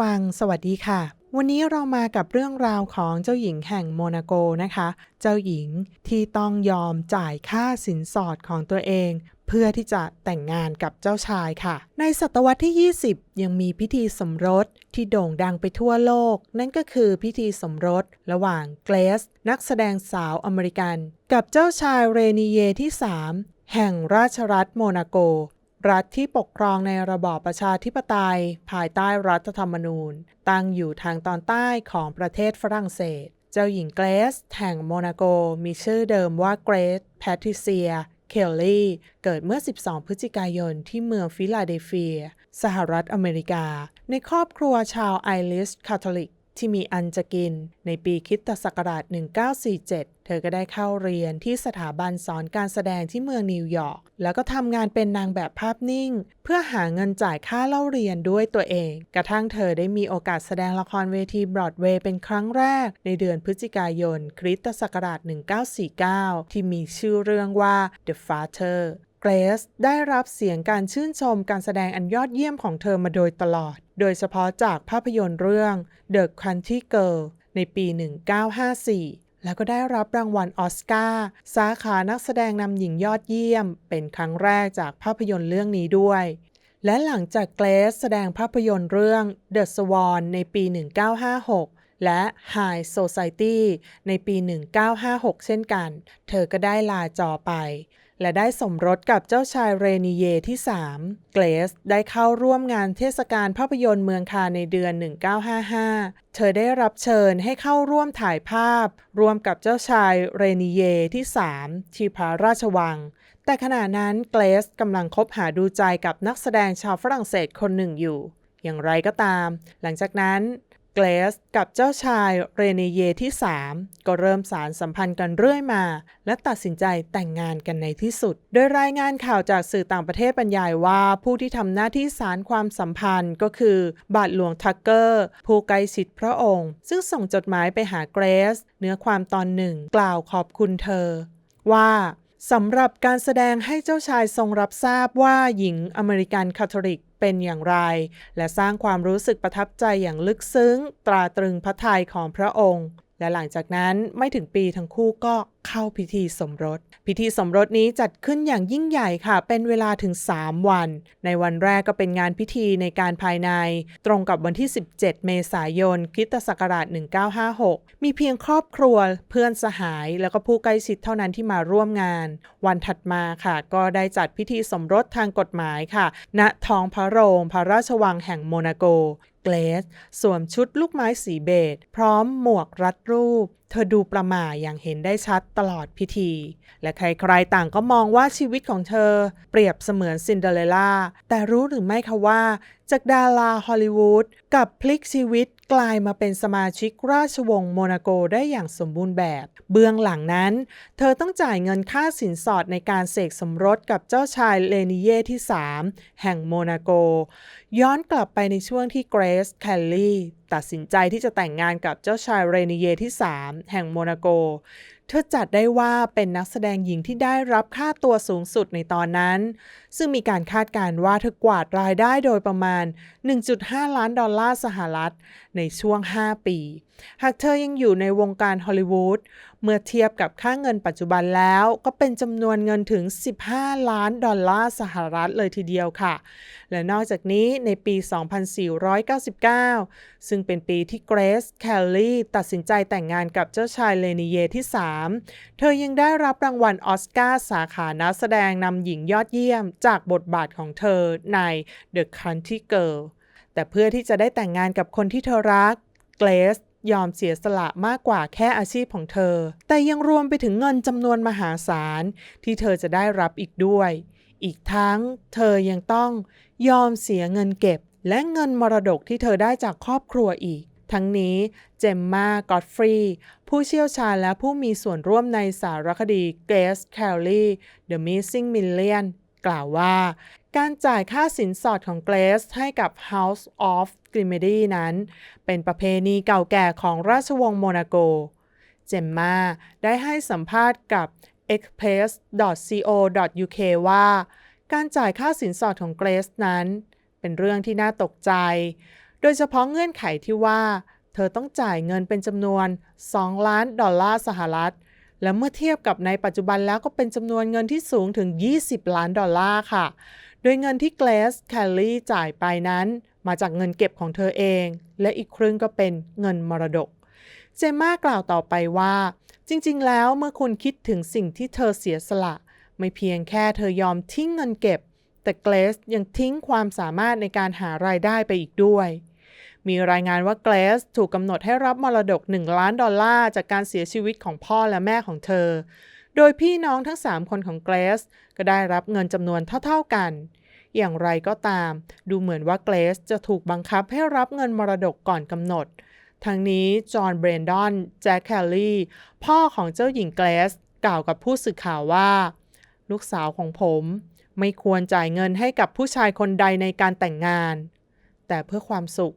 วัง สวัสดีค่ะ วันนี้เรามากับเรื่องราวของเจ้าหญิงแห่งโมนาโกนะคะ เจ้าหญิงที่ต้องยอมจ่ายค่าสินสอดของตัวเอง เพื่อที่จะแต่งงานกับเจ้าชายค่ะ ในศตวรรษที่ 20 ยังมีพิธีสมรสที่โด่งดังไปทั่วโลก นั่นก็คือพิธีสมรสระหว่างเกรซนักแสดงสาวอเมริกัน กับเจ้าชายเรนีเยที่ 3 แห่งราชรัฐโมนาโก รัฐที่ปกครองในระบอบประชาธิปไตย ภายใต้รัฐธรรมนูญ ตั้งอยู่ทางตอนใต้ของประเทศฝรั่งเศส เจ้าหญิงเกรซแห่งโมนาโกมีชื่อเดิมว่าเกรซแพทริเซีย เคลลี่ เกิดเมื่อ 12 พฤศจิกายนที่เมืองฟิลาเดลเฟีย สหรัฐอเมริกา ในครอบครัวชาวไอริชคาทอลิก ที่มีอันจะกิน ในปีคิตศักราช 1947 เธอก็ได้เข้าเรียนที่สถาบันสอนการแสดงที่เมืองนิวยอร์ก แล้วก็ทำงานเป็นนางแบบภาพนิ่ง เพื่อหาเงินจ่ายค่าเล่าเรียนด้วยตัวเอง กระทั่งเธอได้มีโอกาสแสดงละครเวทีบรอดเวย์เป็นครั้งแรก ในเดือนพฤศจิกายนคริสตศักราช 1949 ที่มีชื่อเรื่องว่า The Father เกรซได้รับเสียงการชื่นชมการแสดงอันยอดเยี่ยมของเธอมาโดยตลอด โดยเฉพาะจากภาพยนตร์เรื่อง The Country Girl ในปี 1954 แล้วก็ได้รับรางวัลออสการ์สาขานักแสดงนำหญิงยอดเยี่ยม เป็นครั้งแรกจากภาพยนตร์เรื่องนี้ด้วย และหลังจากเกรซแสดงภาพยนตร์เรื่อง The Swan ในปี 1956และ High Society ในปี 1956 เช่นกัน เธอก็ได้ลาจอไป และได้สมรสกับเจ้าชายเรนีเยที่ 3 เกรซได้เข้าร่วมงานเทศกาลภาพยนตร์เมืองคานในเดือน 1955 เธอได้รับเชิญให้เข้าร่วมถ่ายภาพ ร่วมกับเจ้าชายเรนีเยที่ 3 ที่พระราชวัง แต่ขณะนั้นเกรซกำลังคบหาดูใจกับนักแสดงชาวฝรั่งเศสคนหนึ่งอยู่ อย่างไรก็ตาม หลังจากนั้น เกรซกับเจ้าชายเรเนเยที่ 3 ก็เริ่มสารสัมพันธ์กันเรื่อยมา และตัดสินใจแต่งงานกันในที่สุด โดยรายงานข่าวจากสื่อต่างประเทศบรรยายว่าผู้ที่ทำหน้าที่สารความสัมพันธ์ก็คือบาทหลวงทักเกอร์ ผู้ใกล้ชิดพระองค์ ซึ่งส่งจดหมายไปหาเกรซเนื้อความตอนหนึ่ง กล่าวขอบคุณเธอ ว่าสำหรับการแสดงให้เจ้าชายทรงรับทราบว่าหญิงอเมริกันคาทอลิก เป็นอย่างไร และสร้างความรู้สึกประทับใจอย่างลึกซึ้ง ตราตรึงพระทัยของพระองค์ และหลังจากนั้นไม่ถึงปีทั้งคู่ก็เข้าพิธีสมรส พิธีสมรสนี้จัดขึ้นอย่างยิ่งใหญ่ค่ะ เป็นเวลาถึง 3 วัน ในวันแรกก็เป็นงานพิธีในการภายใน ตรงกับวันที่ 17 เมษายนคิตศักราช 1956 มีเพียงครอบครัว เพื่อนสหาย แล้วก็ผู้ใกล้ชิดเท่านั้นที่มาร่วมงาน วันถัดมาค่ะ ก็ได้จัดพิธีสมรสทางกฎหมายค่ะ ณ ท้องพระโรงพระราชวังแห่งโมนาโกเกรซสวมชุดลูกไม้สีเบจพร้อมหมวกรัดรูป เธอดูประหม่าอย่างเห็นได้ชัดตลอดพิธี และใครๆต่างก็มองว่าชีวิตของเธอเปรียบเสมือนซินเดอเรลล่า แต่รู้หรือไม่คะว่า จากดาราฮอลลีวูดกับพลิกชีวิตกลายมาเป็นสมาชิกราชวงศ์โมนาโกได้อย่างสมบูรณ์แบบ เบื้องหลังนั้น เธอต้องจ่ายเงินค่าสินสอดในการเสกสมรสกับเจ้าชายเลนิเย่ที่ 3 แห่งโมนาโก ย้อนกลับไปในช่วงที่เกรซแคลลี่ตัดสินใจที่จะแต่งงานกับเจ้าชายเรนิเยที่ 3 แห่งโมนาโก เธอจัดได้ว่าเป็นนักแสดงหญิงที่ได้รับค่าตัวสูงสุดในตอนนั้น ซึ่งมีการคาดการณ์ว่าเธอกวาดรายได้โดยประมาณ1.5 ล้านดอลลาร์สหรัฐในช่วง 5 ปี หากเธอยังอยู่ในวงการฮอลลีวูดเมื่อเทียบกับค่าเงินปัจจุบันแล้วก็เป็นจำนวนเงินถึง 15 ล้านดอลลาร์สหรัฐเลยทีเดียวค่ะ และนอกจากนี้ในปี 2499 ซึ่งเป็นปีที่เกรซแคลลี่ตัดสินใจแต่งงานกับเจ้าชายเลนิเยที่ 3 เธอยังได้รับรางวัลออสการ์สาขานักแสดงนำหญิงยอดเยี่ยมจากบทบาทของเธอใน The Country Girl แต่เพื่อที่จะได้แต่งงานกับคนที่เธอรัก เกรซยอมเสียสละมากกว่าแค่อาชีพของเธอ แต่ยังรวมไปถึงเงินจำนวนมหาศาล ที่เธอจะได้รับอีกด้วย อีกทั้งเธอยังต้องยอมเสียเงินเก็บ และเงินมรดกที่เธอได้จากครอบครัวอีก ทั้งนี้เจมมากอดฟรีผู้เชี่ยวชาญและผู้มีส่วนร่วมในสารคดี g a c e Kelly The Missing Million กล่าวว่าการจ่ายค่าสินสอดของเกรซให้กับ House of g r i m e d y นั้น เป็นประเพณีเก่าแก่ของราชวงศ์โมนาโก เจมมาได้ให้สัมภาษณ์กับ express.co.uk ว่า การจ่ายค่าสินสอดของเกรซนั้น เป็นเรื่องที่น่าตกใจ โดยเฉพาะเงื่อนไขที่ว่า เธอต้องจ่ายเงินเป็นจำนวน 2 ล้านดอลลาร์สหรัฐ และเมื่อเทียบกับในปัจจุบันแล้วก็เป็นจำนวนเงินที่สูงถึง 20 ล้านดอลลาร์ค่ะ โดยเงินที่เกรซแคลลี่จ่ายไปนั้น มาจากเงินเก็บของเธอเอง และอีกครึ่งก็เป็นเงินมรดก เจมมากล่าวต่อไปว่า จริงๆ แล้วเมื่อคุณคิดถึงสิ่งที่เธอเสียสละ ไม่เพียงแค่เธอยอมทิ้งเงินเก็บ แต่เกรซยังทิ้งความสามารถในการหารายได้ไปอีกด้วย มีรายงานว่าเกรซถูกกำหนดให้รับมรดก 1 ล้านดอลลาร์จากการเสียชีวิตของพ่อและแม่ของเธอ โดยพี่น้องทั้ง 3 คนของเกรซก็ได้รับเงินจำนวนเท่าๆกัน อย่างไรก็ตาม ดูเหมือนว่าเกรซจะถูกบังคับให้รับเงินมรดกก่อนกำหนด ทั้งนี้จอห์นเบรนดอนแจ็คแคลลี่พ่อของเจ้าหญิงเกรซกล่าวกับผู้สื่อข่าวว่า ลูกสาวของผมไม่ควรจ่ายเงินให้กับผู้ชายคนใดในการแต่งงาน แต่เพื่อความสุข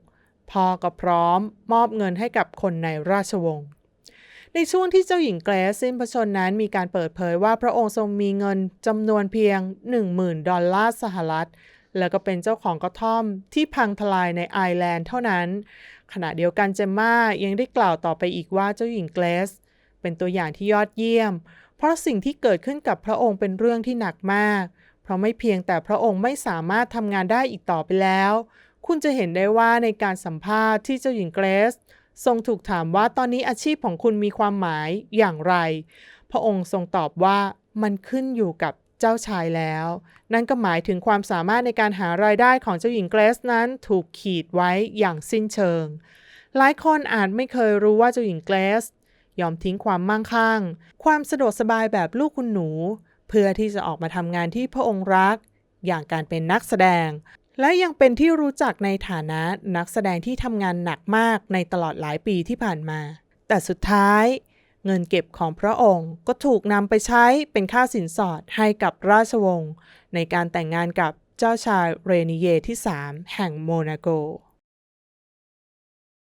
พ่อก็พร้อมมอบเงินให้กับคนในราชวงศ์ ในช่วงที่เจ้าหญิงเกรซสิ้นพระชนนั้นมีการเปิดเผยว่าพระองค์ทรงมีเงินจำนวนเพียง 10,000 ดอลลาร์สหรัฐ แล้วก็เป็นเจ้าของกระท่อมที่พังทลายในไอร์แลนด์เท่านั้น ขณะเดียวกันเจมม่ายังได้กล่าวต่อไปอีกว่าเจ้าหญิงเกรซเป็นตัวอย่างที่ยอดเยี่ยม เพราะสิ่งที่เกิดขึ้นกับพระองค์เป็นเรื่องที่หนักมาก เพราะไม่เพียงแต่พระองค์ไม่สามารถทำงานได้อีกต่อไปแล้ว คุณจะเห็นได้ว่าในการสัมภาษณ์ที่เจ้าหญิงเกรซทรงถูกถามว่าตอนนี้อาชีพของคุณมีความหมายอย่างไร พระองค์ทรงตอบว่ามันขึ้นอยู่กับเจ้าชายแล้ว นั่นก็หมายถึงความสามารถในการหารายได้ของเจ้าหญิงเกรซนั้นถูกขีดไว้อย่างสิ้นเชิง หลายคนอาจไม่เคยรู้ว่าเจ้าหญิงเกรซยอมทิ้งความมั่งคั่ง ความสะดวกสบายแบบลูกคุณหนู เพื่อที่จะออกมาทำงานที่พระองค์รัก อย่างการเป็นนักแสดง และยังเป็นที่รู้จักในฐานะนักแสดงที่ทำงานหนักมากในตลอดหลายปีที่ผ่านมา แต่สุดท้าย เงินเก็บของพระองค์ก็ถูกนำไปใช้เป็นค่าสินสอดให้กับราชวงศ์ในการแต่งงานกับเจ้าชายเรนิเยที่ 3 แห่งโมนาโก